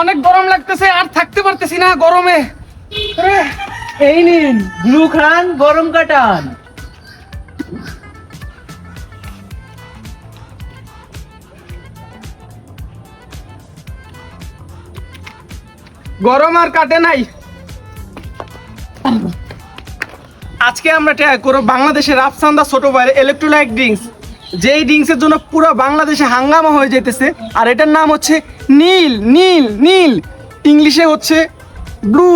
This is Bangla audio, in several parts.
অনেক গরম লাগতেছে, আর থাকতে পারতেছি না গরমে। এই নিন, ব্লু খান, গরম কাটান। গরম আর কাটে নাই। আজকে আমরা ট্রাই করব বাংলাদেশের রাফসান্দা ছোট ভাইয়ের ইলেকট্রোলাইট ড্রিঙ্কস যেই ড্রিঙ্কসের জন্য পুরো বাংলাদেশে হাঙ্গামা হয়ে যেতেছে আর এটার নাম হচ্ছে নীল নীল নীল। ইংলিশে হচ্ছে ব্লু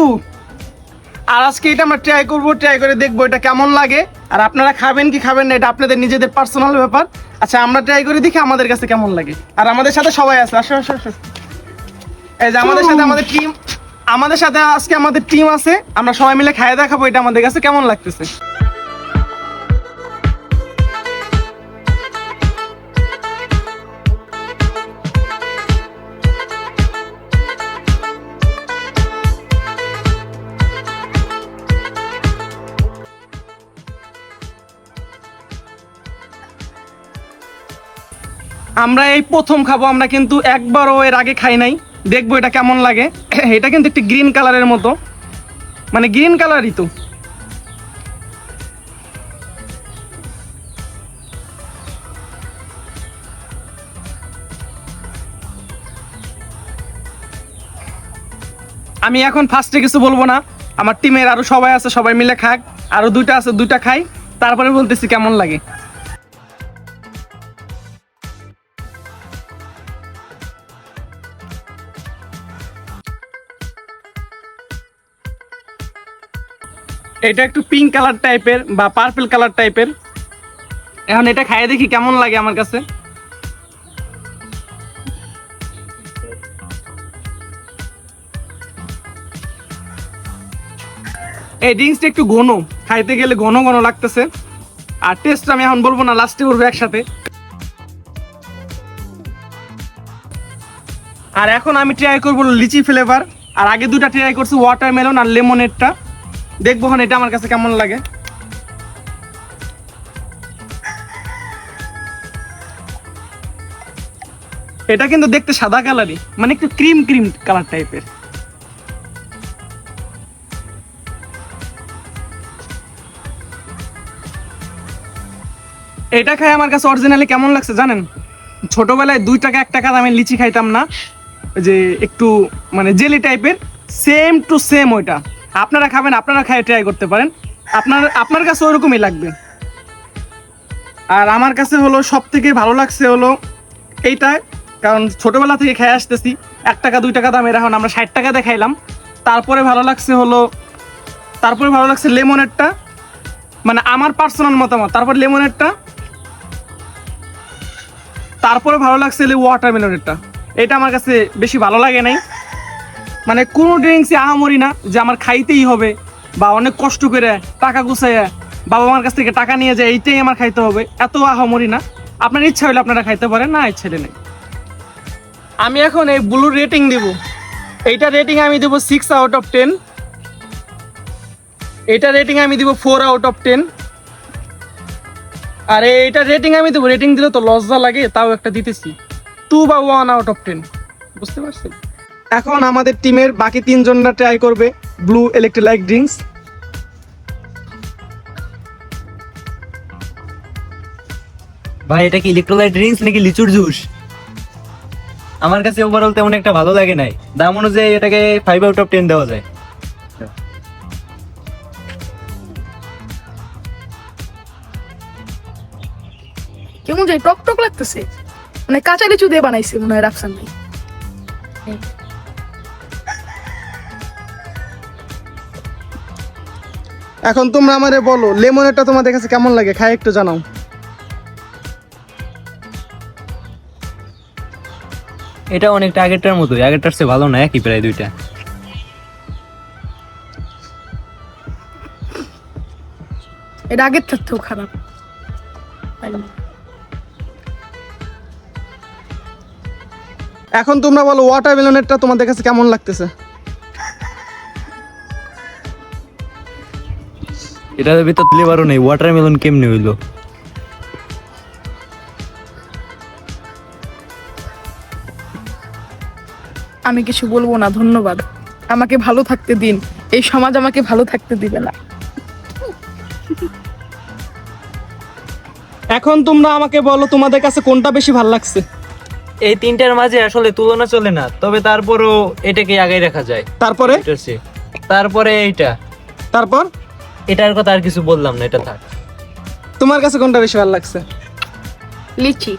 আর আজকে এটা আমরা ট্রাই করব ট্রাই করে দেখব এটা কেমন লাগে। আর আপনারা খাবেন কি খাবেন না, এটা আপনাদের নিজেদের পার্সোনাল ব্যাপার। আচ্ছা আমরা ট্রাই করে দেখি আমাদের কাছে কেমন লাগে। আর আমাদের সাথে সবাই আছে, আসো আসো আসো। এই যে আমাদের সাথে আমাদের টিম আমাদের সাথে আজকে আমাদের টিম আছে। আমরা সবাই মিলে খাইয়ে দেখাবো এটা আমাদের কাছে কেমন লাগতেছে। আমরা এই প্রথম খাব, আমরা কিন্তু একবারও এর আগে খাই নাই। দেখব এটা কেমন লাগে। এটা কিন্তু একটি গ্রিন কালারের মতো। মানে গ্রিন কালারই তো। আমি এখন ফার্স্টে কিছু বলব না। আমার টিমের আরও সবাই আছে, সবাই মিলে খাক। আরও দুইটা আছে, দুইটা খাই। তারপরে বলতেছি কেমন লাগে। এটা একটু পিঙ্ক কালার টাইপের বা পার্পল কালার টাইপের এখন এটা খাইয়ে দেখি কেমন লাগে আমার কাছে। এই ড্রিঙ্কসটা একটু ঘন, খাইতে গেলে ঘন ঘন লাগতেছে। আর টেস্ট আমি এখন বলব না লাস্টে করব একসাথে। আর এখন আমি ট্রাই করব লিচি ফ্লেভার আর আগে দুটা ট্রাই করছি ওয়াটারমেলন আর লেমনেরটা দেখব এখন এটা আমার কাছে কেমন লাগে। এটা কিন্তু দেখতে সাদা কালারই মানে একটু ক্রিম ক্রিম কালার টাইপের এটা খাই আমার কাছে অরিজিনালি কেমন লাগছে জানেন? ছোটবেলায় দুই টাকা, এক টাকা দামে লিচি খাইতাম না। যে একটু মানে জেলি টাইপের সেম টু সেম ওইটা। আপনারা খাবেন, আপনারা খাই ট্রাই করতে পারেন। আপনার আপনার কাছে ওরকমই লাগবে। আর আমার কাছে হলো সব থেকে ভালো লাগছে হলো এইটা, কারণ ছোটবেলা থেকে খেয়ে আসতেছি। এক টাকা, দুই টাকা দামের, এখন আমরা ষাট টাকা দিয়ে খাইলাম তারপরে ভালো লাগছে হলো, তারপরে ভালো লাগছে লেমনেরটা। মানে আমার পার্সোনাল মতামত, তারপর লেমনেরটা। তারপরে ভালো লাগছে ওয়াটারমেলনেরটা এটা আমার কাছে বেশি ভালো লাগে নাই। মানে কোনো ড্রিঙ্কসই আহামরি না যে আমার খাইতেই হবে বা অনেক কষ্ট করে টাকা গুছাইয়া বাবা মার কাছ থেকে টাকা নিয়ে যায়, এইটাই আমার খাইতে হবে। এত আহামরি না। আপনার ইচ্ছা হলে আপনারা খাইতে পারেন, না ইচ্ছা নেই। আমি এখন এই ব্লুর রেটিং দিব। এইটা রেটিং আমি দেবো সিক্স আউট অফ টেন এটা রেটিং আমি দিব ফোর আউট অফ টেন আর এইটা রেটিং আমি দেবো রেটিং দিলে তো লজ্জা লাগে, তাও একটা দিতেছি। টু বা ওয়ান আউট অফ টেন বুঝতে পারছেন? এখন আমাদের টিমের বাকি তিনজনরা ট্রাই করবে ব্লু ইলেকট্রোলাইট ড্রিঙ্কস ভাই এটা কি ইলেকট্রোলাইট ড্রিঙ্কস নাকি লিচুর জুস আমার কাছে ওভারঅল তেমন একটা ভালো লাগে নাই। দাম অনুযায়ী এটাকে ফাইভ আউট অফ টেন দেওয়া যায়। কেমন যায় টক টক লাগতেছে। মানে কাঁচা লিচু দিয়ে বানাইছে মনে হয় রাফসান ভাই। এখন তোমরা আমারে বলো লেমনেরটা তোমাদের কাছে কেমন লাগে? খাই একটু জানাও। এটা অনেকটা আগেরটার মতো আগেরটার চেয়ে ভালো না একই প্রায় দুইটা। এটা আগের থাকতেও খারাপ। এখন তোমরা বলো ওয়াটারমেলনেরটা তোমাদের কাছে কেমন লাগতেছে? এটার ভিতর ফ্লেভারও নেই ওয়াটারমেলন কেমনে হইল? আমি কিছু বলব না ধন্যবাদ। আমাকে ভালো থাকতে দিন। এই সমাজ আমাকে ভালো থাকতে দিবে না। এখন তোমরা আমাকে বলো তোমাদের কাছে কোনটা বেশি ভালো লাগছে? এই তিনটার মাঝে আসলে তুলনা চলে না তবে তারপরও এটাকে আগে রাখা যায়। তারপরে? তারপরে এইটা। তারপর? এটার কথা আর কিছু বললাম না এটা থাক। তোমার কাছে কোনটা বেশি ভালো লাগছে? লিচি।